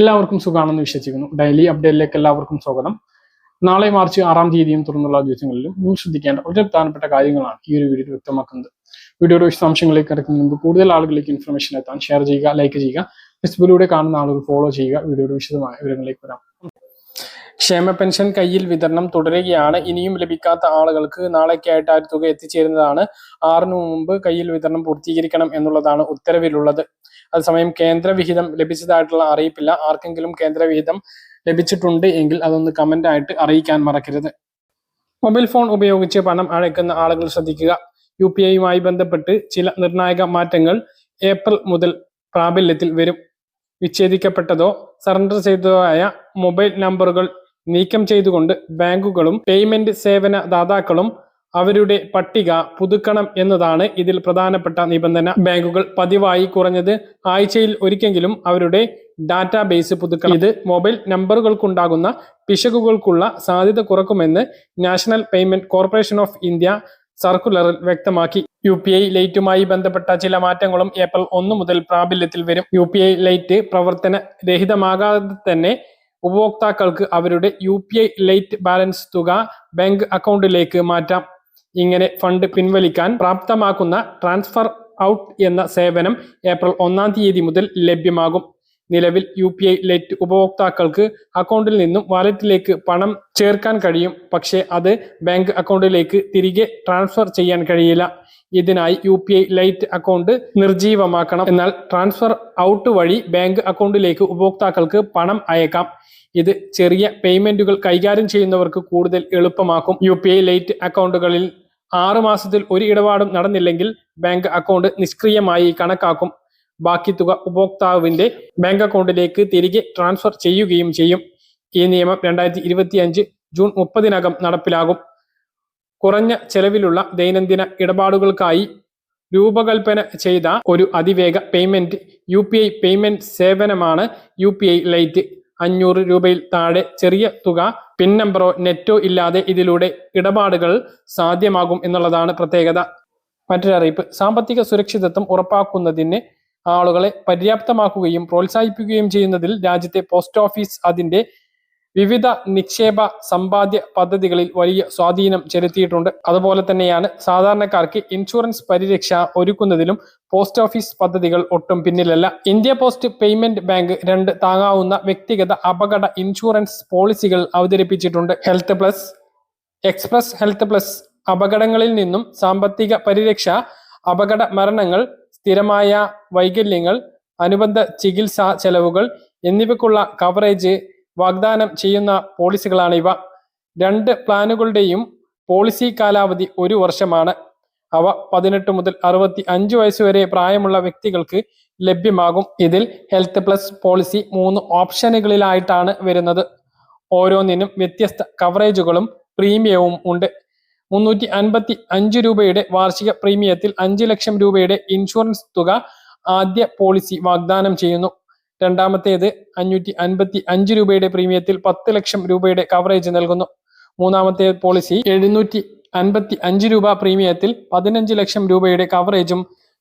എല്ലാവർക്കും സുഖമാണെന്ന് വിശ്വസിക്കുന്നു. ഡെയിലി അപ്ഡേറ്റിലേക്ക് എല്ലാവർക്കും സ്വാഗതം. നാളെ മാർച്ച് ആറാം തീയതിയും തുടർന്നുള്ള ദിവസങ്ങളിലും നിങ്ങൾ ശ്രദ്ധിക്കേണ്ട വളരെ പ്രധാനപ്പെട്ട കാര്യങ്ങളാണ് ഈ ഒരു വീഡിയോ വ്യക്തമാക്കുന്നത്. വീഡിയോയുടെ വിശദാംശങ്ങളിലേക്ക് കിടക്കുന്നതിന് മുമ്പ് കൂടുതൽ ആളുകളിലേക്ക് ഇൻഫർമേഷൻ എത്താൻ ഷെയർ ചെയ്യുക ലൈക്ക് ചെയ്യുക ഫേസ്ബുക്കിലൂടെ കാണുന്ന ആളുകൾ ഫോളോ ചെയ്യുക വീഡിയോയുടെ വിശദമായ വിവരങ്ങളിലേക്ക് വരാം. ക്ഷേമ പെൻഷൻ കയ്യിൽ വിതരണം തുടരുകയാണ്. ഇനിയും ലഭിക്കാത്ത ആളുകൾക്ക് നാളേക്കായിട്ട് ആ തുക എത്തിച്ചേരുന്നതാണ്. ആറിനു മുമ്പ് കയ്യിൽ വിതരണം പൂർത്തീകരിക്കണം എന്നുള്ളതാണ് ഉത്തരവിലുള്ളത്. അതേസമയം കേന്ദ്ര വിഹിതം ലഭിച്ചതായിട്ടുള്ള അറിയിപ്പില്ല. ആർക്കെങ്കിലും കേന്ദ്ര വിഹിതം ലഭിച്ചിട്ടുണ്ട് എങ്കിൽ അതൊന്ന് കമന്റ് ആയിട്ട് അറിയിക്കാൻ മറക്കരുത്. മൊബൈൽ ഫോൺ ഉപയോഗിച്ച് പണം അയക്കുന്ന ആളുകൾ ശ്രദ്ധിക്കുക. യു പി ഐയുമായി ബന്ധപ്പെട്ട് ചില നിർണായക മാറ്റങ്ങൾ ഏപ്രിൽ മുതൽ പ്രാബല്യത്തിൽ വരും. വിച്ഛേദിക്കപ്പെട്ടതോ സറണ്ടർ ചെയ്തതോ ആയ മൊബൈൽ നമ്പറുകൾ നീക്കം ചെയ്തുകൊണ്ട് ബാങ്കുകളും പേയ്മെന്റ് സേവന ദാതാക്കളും അവരുടെ പട്ടിക പുതുക്കണം എന്നതാണ് ഇതിൽ പ്രധാനപ്പെട്ട നിബന്ധന. ബാങ്കുകൾ പതിവായി കുറഞ്ഞത് ആഴ്ചയിൽ ഒരിക്കലെങ്കിലും അവരുടെ ഡാറ്റാബേസ് പുതുക്കണം. ഇത് മൊബൈൽ നമ്പറുകൾക്കുണ്ടാകുന്ന പിശകുകൾക്കുള്ള സാധ്യത കുറക്കുമെന്ന് National Payment Corporation of India സർക്കുലറിൽ വ്യക്തമാക്കി. യു പി ഐ ലൈറ്റുമായി ബന്ധപ്പെട്ട ചില മാറ്റങ്ങളും ഏപ്രിൽ ഒന്ന് മുതൽ പ്രാബല്യത്തിൽ വരും. യു പി ഐ ലൈറ്റ് പ്രവർത്തന രഹിതമാകാതെ തന്നെ ഉപഭോക്താക്കൾക്ക് അവരുടെ U P I lite balance തുക ബാങ്ക് അക്കൗണ്ടിലേക്ക് മാറ്റാം. ഇങ്ങനെ ഫണ്ട് പിൻവലിക്കാൻ പ്രാപ്തമാക്കുന്ന ട്രാൻസ്ഫർ ഔട്ട് എന്ന സേവനം ഏപ്രിൽ ഒന്നാം തീയതി മുതൽ ലഭ്യമാകും. നിലവിൽ യു പി ഐ ലെറ്റ് ഉപഭോക്താക്കൾക്ക് അക്കൗണ്ടിൽ നിന്നും വാലറ്റിലേക്ക് പണം ചേർക്കാൻ കഴിയും. പക്ഷേ അത് ബാങ്ക് അക്കൗണ്ടിലേക്ക് തിരികെ ട്രാൻസ്ഫർ ചെയ്യാൻ കഴിയില്ല. ഇതിനായി U P I lite account നിർജീവമാക്കണം എന്നാൽ ട്രാൻസ്ഫർ ഔട്ട് വഴി ബാങ്ക് അക്കൗണ്ടിലേക്ക് ഉപഭോക്താക്കൾക്ക് പണം അയക്കാം. ഇത് ചെറിയ പേയ്മെന്റുകൾ കൈകാര്യം ചെയ്യുന്നവർക്ക് കൂടുതൽ എളുപ്പമാക്കും. യു പി ഐ ലൈറ്റ് അക്കൗണ്ടുകളിൽ ആറു മാസത്തിൽ ഒരു ഇടപാടും നടന്നില്ലെങ്കിൽ ബാങ്ക് അക്കൗണ്ട് നിഷ്ക്രിയമായി കണക്കാക്കും. ബാക്കി തുക ഉപഭോക്താവിന്റെ ബാങ്ക് അക്കൗണ്ടിലേക്ക് തിരികെ ട്രാൻസ്ഫർ ചെയ്യുകയും ചെയ്യും. ഈ നിയമം രണ്ടായിരത്തി ഇരുപത്തി അഞ്ച് ജൂൺ മുപ്പതിനകം നടപ്പിലാകും. കുറഞ്ഞ ചെലവിലുള്ള ദൈനംദിന ഇടപാടുകൾക്കായി രൂപകൽപ്പന ചെയ്ത ഒരു അതിവേഗ payment U P I payment സേവനമാണ് യു പി ഐ ലൈറ്റ് അഞ്ഞൂറ് രൂപയിൽ താഴെ ചെറിയ തുക പിൻ നമ്പറോ നെറ്റോ ഇല്ലാതെ ഇതിലൂടെ ഇടപാടുകൾ സാധ്യമാകും എന്നുള്ളതാണ് പ്രത്യേകത. മറ്റൊരറിയിപ്പ് സാമ്പത്തിക സുരക്ഷിതത്വം ഉറപ്പാക്കുന്നതിന് ആളുകളെ പര്യാപ്തമാക്കുകയും പ്രോത്സാഹിപ്പിക്കുകയും ചെയ്യുന്നതിൽ രാജ്യത്തെ പോസ്റ്റ് ഓഫീസ് അതിന്റെ വിവിധ നിക്ഷേപ സമ്പാദ്യ പദ്ധതികളിൽ വലിയ സ്വാധീനം ചെലുത്തിയിട്ടുണ്ട്. അതുപോലെ തന്നെയാണ് സാധാരണക്കാർക്ക് ഇൻഷുറൻസ് പരിരക്ഷ ഒരുക്കുന്നതിലും പോസ്റ്റ് ഓഫീസ് പദ്ധതികൾ ഒട്ടും പിന്നിലല്ല. ഇന്ത്യ പോസ്റ്റ് പേയ്മെന്റ് ബാങ്ക് രണ്ട് താങ്ങാവുന്ന വ്യക്തിഗത അപകട ഇൻഷുറൻസ് പോളിസികൾ അവതരിപ്പിച്ചിട്ടുണ്ട്. Health plus express health plus അപകടങ്ങളിൽ നിന്നും സാമ്പത്തിക പരിരക്ഷ അപകട മരണങ്ങൾ സ്ഥിരമായ വൈകല്യങ്ങൾ അനുബന്ധ ചികിത്സാ ചെലവുകൾ എന്നിവയ്ക്കുള്ള കവറേജ് വാഗ്ദാനം ചെയ്യുന്ന പോളിസികളാണ് ഇവ. രണ്ട് പ്ലാനുകളുടെയും പോളിസി കാലാവധി ഒരു വർഷമാണ്. അവ പതിനെട്ട് മുതൽ അറുപത്തി അഞ്ച് വയസ്സുവരെ പ്രായമുള്ള വ്യക്തികൾക്ക് ലഭ്യമാകും. ഇതിൽ ഹെൽത്ത് പ്ലസ് പോളിസി മൂന്ന് ഓപ്ഷനുകളിലായിട്ടാണ് വരുന്നത്. ഓരോന്നിനും വ്യത്യസ്ത കവറേജുകളും പ്രീമിയവും ഉണ്ട്. മുന്നൂറ്റി അൻപത്തി അഞ്ച് രൂപയുടെ വാർഷിക പ്രീമിയത്തിൽ അഞ്ച് ലക്ഷം രൂപയുടെ ഇൻഷുറൻസ് തുക ആദ്യ പോളിസി വാഗ്ദാനം ചെയ്യുന്നു. രണ്ടാമത്തേത് അഞ്ഞൂറ്റി അൻപത്തി അഞ്ച് രൂപയുടെ പ്രീമിയത്തിൽ പത്ത് ലക്ഷം രൂപയുടെ കവറേജ് നൽകുന്നു. മൂന്നാമത്തെ പോളിസി എഴുന്നൂറ്റി അൻപത്തി അഞ്ച് രൂപ പ്രീമിയത്തിൽ പതിനഞ്ച് ലക്ഷം രൂപയുടെ കവറേജും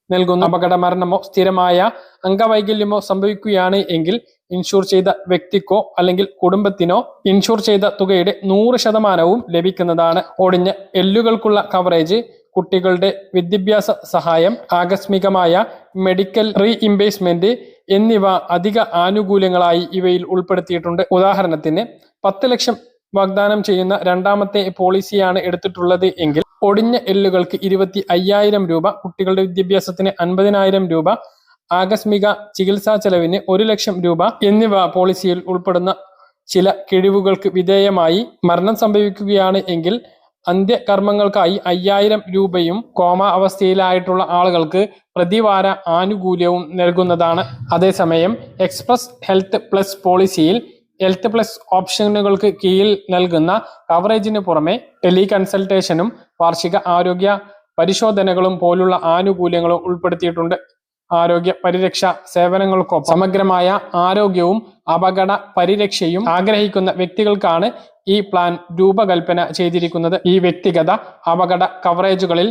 നൽകുന്നു. അപകട മരണമോ സ്ഥിരമായ അംഗവൈകല്യമോ സംഭവിക്കുകയാണ് എങ്കിൽ ഇൻഷൂർ ചെയ്ത വ്യക്തിക്കോ അല്ലെങ്കിൽ കുടുംബത്തിനോ ഇൻഷൂർ ചെയ്ത തുകയുടെ നൂറ് ശതമാനവും ലഭിക്കുന്നതാണ്. ഒടിഞ്ഞ എല്ലുകൾക്കുള്ള കവറേജ് കുട്ടികളുടെ വിദ്യാഭ്യാസ സഹായം ആകസ്മികമായ മെഡിക്കൽ റീഇംബേഴ്സ്മെന്റ് എന്നിവ അധിക ആനുകൂല്യങ്ങളായി ഇവയിൽ ഉൾപ്പെടുത്തിയിട്ടുണ്ട്. ഉദാഹരണത്തിന് പത്ത് ലക്ഷം വാഗ്ദാനം ചെയ്യുന്ന രണ്ടാമത്തെ പോളിസിയാണ് എടുത്തിട്ടുള്ളത് എങ്കിൽ ഒടിഞ്ഞ എല്ലുകൾക്ക് ഇരുപത്തി അയ്യായിരം രൂപ കുട്ടികളുടെ വിദ്യാഭ്യാസത്തിന് അൻപതിനായിരം രൂപ ആകസ്മിക ചികിത്സാ ചെലവിന് ഒരു ലക്ഷം രൂപ എന്നിവ പോളിസിയിൽ ഉൾപ്പെടുന്ന ചില കിഴിവുകൾക്ക് വിധേയമായി മരണം സംഭവിക്കുകയാണ് എങ്കിൽ അന്ത്യകർമ്മങ്ങൾക്കായി അയ്യായിരം രൂപയും കോമ അവസ്ഥയിലായിട്ടുള്ള ആളുകൾക്ക് പ്രതിവാര ആനുകൂല്യവും നൽകുന്നതാണ്. അതേസമയം എക്സ്പ്രസ് ഹെൽത്ത് പ്ലസ് പോളിസിയിൽ ഹെൽത്ത് പ്ലസ് ഓപ്ഷനുകൾക്ക് കീഴിൽ നൽകുന്ന കവറേജിന് പുറമെ ടെലി കൺസൾട്ടേഷനും വാർഷിക ആരോഗ്യ പരിശോധനകളും പോലുള്ള ആനുകൂല്യങ്ങളും ഉൾപ്പെടുത്തിയിട്ടുണ്ട്. ആരോഗ്യ പരിരക്ഷ സേവനങ്ങൾക്കൊപ്പം സമഗ്രമായ ആരോഗ്യവും അപകട പരിരക്ഷയും ആഗ്രഹിക്കുന്ന വ്യക്തികൾക്കാണ് ഈ പ്ലാൻ രൂപകൽപ്പന ചെയ്തിരിക്കുന്നത് ഈ വ്യക്തിഗത അപകട കവറേജുകളിൽ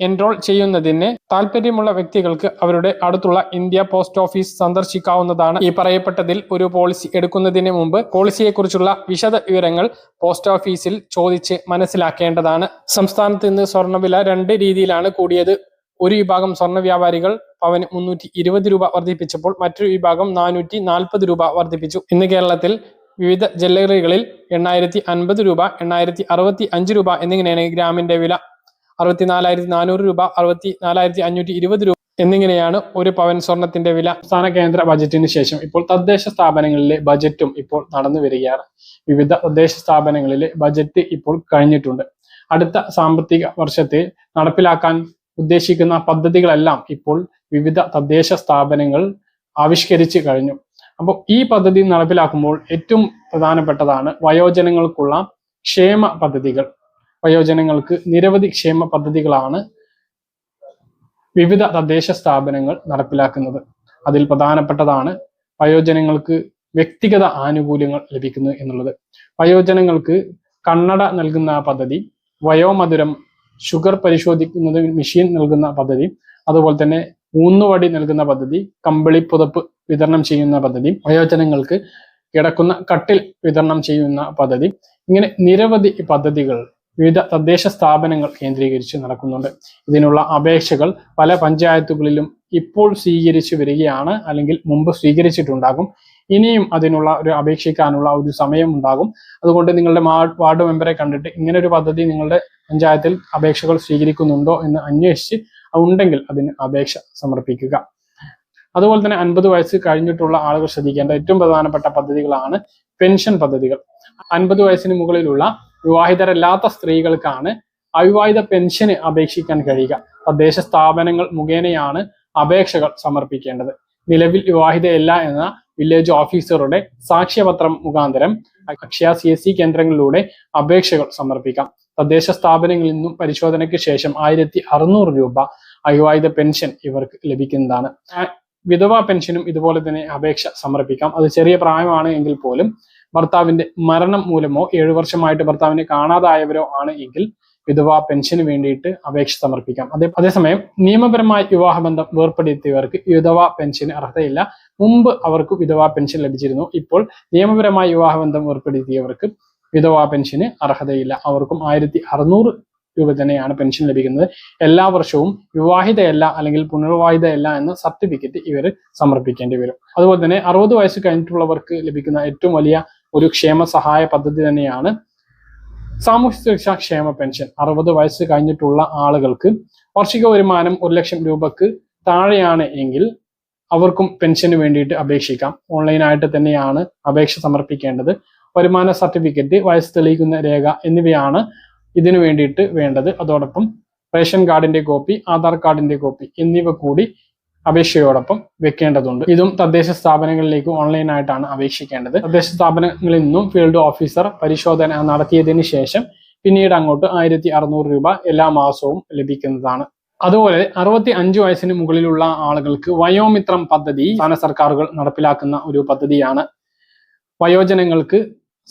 എൻറോൾ ചെയ്യുന്നതിന് താല്പര്യമുള്ള വ്യക്തികൾക്ക് അവരുടെ അടുത്തുള്ള ഇന്ത്യ പോസ്റ്റ് ഓഫീസ് സന്ദർശിക്കാവുന്നതാണ്. ഈ പറയപ്പെട്ടതിൽ ഒരു പോളിസി എടുക്കുന്നതിന് മുമ്പ് പോളിസിയെക്കുറിച്ചുള്ള വിശദ വിവരങ്ങൾ പോസ്റ്റ് ഓഫീസിൽ ചോദിച്ച് മനസ്സിലാക്കേണ്ടതാണ്. സംസ്ഥാനത്ത് ഇന്ന് സ്വർണവില രണ്ട് രീതിയിലാണ് കൂടിയത്. ഒരു വിഭാഗം സ്വർണ വ്യാപാരികൾ പവന് മുന്നൂറ്റി ഇരുപത് രൂപ വർദ്ധിപ്പിച്ചപ്പോൾ മറ്റൊരു വിഭാഗം നാനൂറ്റി നാൽപ്പത് രൂപ വർദ്ധിപ്പിച്ചു. ഇന്ന് കേരളത്തിൽ വിവിധ ജ്വല്ലറികളിൽ എണ്ണായിരത്തി അൻപത് രൂപ എണ്ണായിരത്തി അറുപത്തി അഞ്ച് രൂപ എന്നിങ്ങനെയാണ് ഗ്രാമിന്റെ വില. അറുപത്തിനാലായിരത്തി നാനൂറ് രൂപ അറുപത്തി നാലായിരത്തി അഞ്ഞൂറ്റി ഇരുപത് രൂപ എന്നിങ്ങനെയാണ് ഒരു പവൻ സ്വർണത്തിന്റെ വില. സംസ്ഥാന കേന്ദ്ര ബജറ്റിന് ശേഷം ഇപ്പോൾ തദ്ദേശ സ്ഥാപനങ്ങളിലെ ബജറ്റും ഇപ്പോൾ നടന്നു വരികയാണ്. വിവിധ തദ്ദേശ സ്ഥാപനങ്ങളിലെ ബജറ്റ് ഇപ്പോൾ കഴിഞ്ഞിട്ടുണ്ട്. അടുത്ത സാമ്പത്തിക വർഷത്തെ നടപ്പിലാക്കാൻ ഉദ്ദേശിക്കുന്ന പദ്ധതികളെല്ലാം ഇപ്പോൾ വിവിധ തദ്ദേശ സ്ഥാപനങ്ങൾ ആവിഷ്കരിച്ചു കഴിഞ്ഞു. അപ്പോൾ ഈ പദ്ധതി നടപ്പിലാക്കുമ്പോൾ ഏറ്റവും പ്രധാനപ്പെട്ടതാണ് വയോജനങ്ങൾക്കുള്ള ക്ഷേമ പദ്ധതികൾ. വയോജനങ്ങൾക്ക് നിരവധി ക്ഷേമ പദ്ധതികളാണ് വിവിധ തദ്ദേശ സ്ഥാപനങ്ങൾ നടപ്പിലാക്കുന്നത്. അതിൽ പ്രധാനപ്പെട്ടതാണ് വയോജനങ്ങൾക്ക് വ്യക്തിഗത ആനുകൂല്യങ്ങൾ ലഭിക്കുന്നു എന്നുള്ളത്. വയോജനങ്ങൾക്ക് കണ്ണട നൽകുന്ന പദ്ധതി വയോമധുരം ഷുഗർ പരിശോധിക്കുന്നത് മെഷീൻ നൽകുന്ന പദ്ധതി അതുപോലെ തന്നെ ഊന്നുവടി നൽകുന്ന പദ്ധതി കമ്പിളി പുതപ്പ് വിതരണം ചെയ്യുന്ന പദ്ധതി വയോജനങ്ങൾക്ക് കിടക്കുന്ന കട്ടിൽ വിതരണം ചെയ്യുന്ന പദ്ധതി ഇങ്ങനെ നിരവധി പദ്ധതികൾ വിവിധ തദ്ദേശ സ്ഥാപനങ്ങൾ കേന്ദ്രീകരിച്ച് നടക്കുന്നുണ്ട്. ഇതിനുള്ള അപേക്ഷകൾ പല പഞ്ചായത്തുകളിലും ഇപ്പോൾ സ്വീകരിച്ചു വരികയാണ് അല്ലെങ്കിൽ മുമ്പ് സ്വീകരിച്ചിട്ടുണ്ടാകും. ഇനിയും അതിനുള്ള ഒരു അപേക്ഷിക്കാനുള്ള ഒരു സമയം ഉണ്ടാകും. അതുകൊണ്ട് നിങ്ങളുടെ വാർഡ് മെമ്പറെ കണ്ടിട്ട് ഇങ്ങനെ ഒരു പദ്ധതി നിങ്ങളുടെ പഞ്ചായത്തിൽ അപേക്ഷകൾ സ്വീകരിക്കുന്നുണ്ടോ എന്ന് അന്വേഷിച്ച് ഉണ്ടെങ്കിൽ അതിന് അപേക്ഷ സമർപ്പിക്കുക. അതുപോലെ തന്നെ അൻപത് വയസ്സ് കഴിഞ്ഞിട്ടുള്ള ആളുകൾ ശ്രദ്ധിക്കേണ്ട ഏറ്റവും പ്രധാനപ്പെട്ട പദ്ധതികളാണ് പെൻഷൻ പദ്ധതികൾ. അൻപത് വയസ്സിന് മുകളിലുള്ള വിവാഹിതരല്ലാത്ത സ്ത്രീകൾക്കാണ് അവിവാഹിത പെൻഷന് അപേക്ഷിക്കാൻ കഴിയുക. തദ്ദേശ സ്ഥാപനങ്ങൾ മുഖേനയാണ് അപേക്ഷകൾ സമർപ്പിക്കേണ്ടത്. നിലവിൽ വിവാഹിതയല്ല എന്ന വില്ലേജ് ഓഫീസറുടെ സാക്ഷ്യപത്രം മുഖാന്തരം അക്ഷയ സി കേന്ദ്രങ്ങളിലൂടെ അപേക്ഷകൾ സമർപ്പിക്കാം. തദ്ദേശ സ്ഥാപനങ്ങളിൽ നിന്നും പരിശോധനയ്ക്ക് ശേഷം ആയിരത്തി അറുന്നൂറ് രൂപ അവിവാഹിത പെൻഷൻ ഇവർക്ക് ലഭിക്കുന്നതാണ്. വിധവ പെൻഷനും ഇതുപോലെ തന്നെ അപേക്ഷ സമർപ്പിക്കാം. അത് ചെറിയ പ്രായമാണ് എങ്കിൽ പോലും ഭർത്താവിന്റെ മരണം മൂലമോ ഏഴു വർഷമായിട്ട് ഭർത്താവിനെ കാണാതായവരോ ആണ് എങ്കിൽ വിധവ പെൻഷന് വേണ്ടിയിട്ട് അപേക്ഷ സമർപ്പിക്കാം. അതേ അതേസമയം നിയമപരമായ വിവാഹബന്ധം വേർപ്പെടുത്തിയവർക്ക് വിധവ പെൻഷന് അർഹതയില്ല. മുമ്പ് അവർക്ക് വിധവ പെൻഷൻ ലഭിച്ചിരുന്നു. ഇപ്പോൾ നിയമപരമായ വിവാഹബന്ധം വേർപ്പെടുത്തിയവർക്ക് വിധവാ പെൻഷന് അർഹതയില്ല. അവർക്കും ആയിരത്തി അറുന്നൂറ് രൂപ തന്നെയാണ് പെൻഷൻ ലഭിക്കുന്നത്. എല്ലാ വർഷവും വിവാഹിതയല്ല അല്ലെങ്കിൽ പുനർവാഹിതയല്ല എന്ന സർട്ടിഫിക്കറ്റ് ഇവർ സമർപ്പിക്കേണ്ടി വരും. അതുപോലെ തന്നെ അറുപത് വയസ്സ് കഴിഞ്ഞിട്ടുള്ളവർക്ക് ലഭിക്കുന്ന ഏറ്റവും വലിയ ഒരു ക്ഷേമ സഹായ പദ്ധതി തന്നെയാണ് സാമൂഹ്യ സുരക്ഷാ ക്ഷേമ പെൻഷൻ. അറുപത് വയസ്സ് കഴിഞ്ഞിട്ടുള്ള ആളുകൾക്ക് വാർഷിക വരുമാനം ഒരു ലക്ഷം രൂപക്ക് താഴെയാണ് എങ്കിൽ അവർക്കും പെൻഷന് വേണ്ടിയിട്ട് അപേക്ഷിക്കാം. ഓൺലൈനായിട്ട് തന്നെയാണ് അപേക്ഷ സമർപ്പിക്കേണ്ടത്. വരുമാന സർട്ടിഫിക്കറ്റ് വയസ്സ് തെളിയിക്കുന്ന രേഖ എന്നിവയാണ് ഇതിനു വേണ്ടിയിട്ട് വേണ്ടത്. അതോടൊപ്പം റേഷൻ കാർഡിന്റെ കോപ്പി ആധാർ കാർഡിന്റെ കോപ്പി എന്നിവ കൂടി അപേക്ഷയോടൊപ്പം വെക്കേണ്ടതുണ്ട്. ഇതും തദ്ദേശ സ്ഥാപനങ്ങളിലേക്ക് ഓൺലൈനായിട്ടാണ് അപേക്ഷിക്കേണ്ടത്. തദ്ദേശ സ്ഥാപനങ്ങളിൽ നിന്നും ഫീൽഡ് ഓഫീസർ പരിശോധന നടത്തിയതിനു ശേഷം പിന്നീട് അങ്ങോട്ട് ആയിരത്തി അറുന്നൂറ് രൂപ എല്ലാ മാസവും ലഭിക്കുന്നതാണ്. അതുപോലെ അറുപത്തി അഞ്ച് വയസ്സിന് മുകളിലുള്ള ആളുകൾക്ക് വയോമിത്രം പദ്ധതി സംസ്ഥാന സർക്കാരുകൾ നടപ്പിലാക്കുന്ന ഒരു പദ്ധതിയാണ്. വയോജനങ്ങൾക്ക്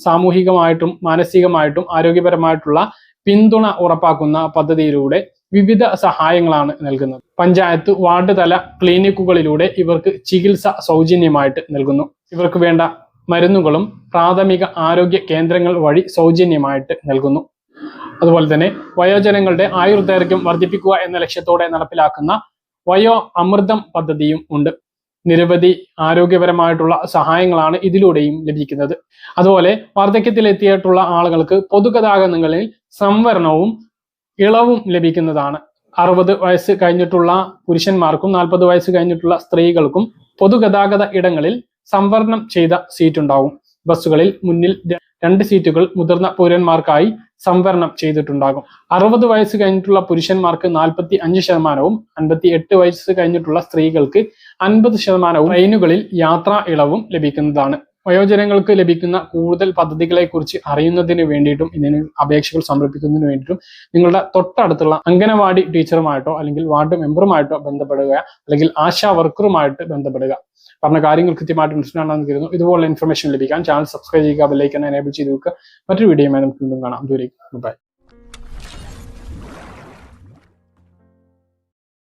സാമൂഹികമായിട്ടും മാനസികമായിട്ടും ആരോഗ്യപരമായിട്ടുള്ള പിന്തുണ ഉറപ്പാക്കുന്ന പദ്ധതിയിലൂടെ വിവിധ സഹായങ്ങളാണ് നൽകുന്നത്. പഞ്ചായത്ത് വാർഡ് തല ക്ലിനിക്കുകളിലൂടെ ഇവർക്ക് ചികിത്സ സൗജന്യമായിട്ട് നൽകുന്നു. ഇവർക്ക് വേണ്ട മരുന്നുകളും പ്രാഥമിക ആരോഗ്യ കേന്ദ്രങ്ങൾ വഴി സൗജന്യമായിട്ട് നൽകുന്നു. അതുപോലെ തന്നെ വയോജനങ്ങളുടെ ആയുർദൈർഘ്യം വർദ്ധിപ്പിക്കുക എന്ന ലക്ഷ്യത്തോടെ നടപ്പിലാക്കുന്ന വയോ അമൃതം പദ്ധതിയും ഉണ്ട്. നിരവധി ആരോഗ്യപരമായിട്ടുള്ള സഹായങ്ങളാണ് ഇതിലൂടെയും ലഭിക്കുന്നത്. അതുപോലെ വാർദ്ധക്യത്തിലെത്തിയിട്ടുള്ള ആളുകൾക്ക് പൊതുഗതാഗതങ്ങളിൽ സംവരണവും ഇളവും ലഭിക്കുന്നതാണ്. അറുപത് വയസ്സ് കഴിഞ്ഞിട്ടുള്ള പുരുഷന്മാർക്കും നാൽപ്പത് വയസ്സ് കഴിഞ്ഞിട്ടുള്ള സ്ത്രീകൾക്കും പൊതുഗതാഗത ഇടങ്ങളിൽ സംവരണം ചെയ്ത സീറ്റ് ഉണ്ടാവും ബസ്സുകളിൽ മുന്നിൽ രണ്ട് സീറ്റുകൾ മുതിർന്ന പൗരന്മാർക്കായി സംവരണം ചെയ്തിട്ടുണ്ടാകും. അറുപത് വയസ്സ് കഴിഞ്ഞിട്ടുള്ള പുരുഷന്മാർക്ക് നാൽപ്പത്തി അഞ്ച് ശതമാനവും അൻപത്തി എട്ട് വയസ്സ് കഴിഞ്ഞിട്ടുള്ള സ്ത്രീകൾക്ക് അൻപത് ശതമാനവും ട്രെയിനുകളിൽ യാത്രാ ഇളവും ലഭിക്കുന്നതാണ്. വയോജനങ്ങൾക്ക് ലഭിക്കുന്ന കൂടുതൽ പദ്ധതികളെ കുറിച്ച് അറിയുന്നതിന് വേണ്ടിയിട്ടും ഇതിന് അപേക്ഷകൾ സമർപ്പിക്കുന്നതിന് വേണ്ടിയിട്ടും നിങ്ങളുടെ തൊട്ടടുത്തുള്ള അംഗനവാടി ടീച്ചറുമായിട്ടോ അല്ലെങ്കിൽ വാർഡ് മെമ്പറുമായിട്ടോ ബന്ധപ്പെടുക അല്ലെങ്കിൽ ആശാ വർക്കറുമായിട്ട് ബന്ധപ്പെടുക. പറഞ്ഞ കാര്യങ്ങൾ കൃത്യമായിട്ട് മനസ്സിലാണെന്ന് കരുതുന്നു. ഇതുപോലുള്ള ഇൻഫർമേഷൻ ലഭിക്കാൻ ചാനൽ സബ്സ്ക്രൈബ് ചെയ്യുക ബെല്ലൈക്കൻ എനേബിൾ ചെയ്ത് വെക്കുക. മറ്റൊരു വീഡിയോ നമുക്ക് വീണ്ടും കാണാം. ദൂരേക്ക് ബൈ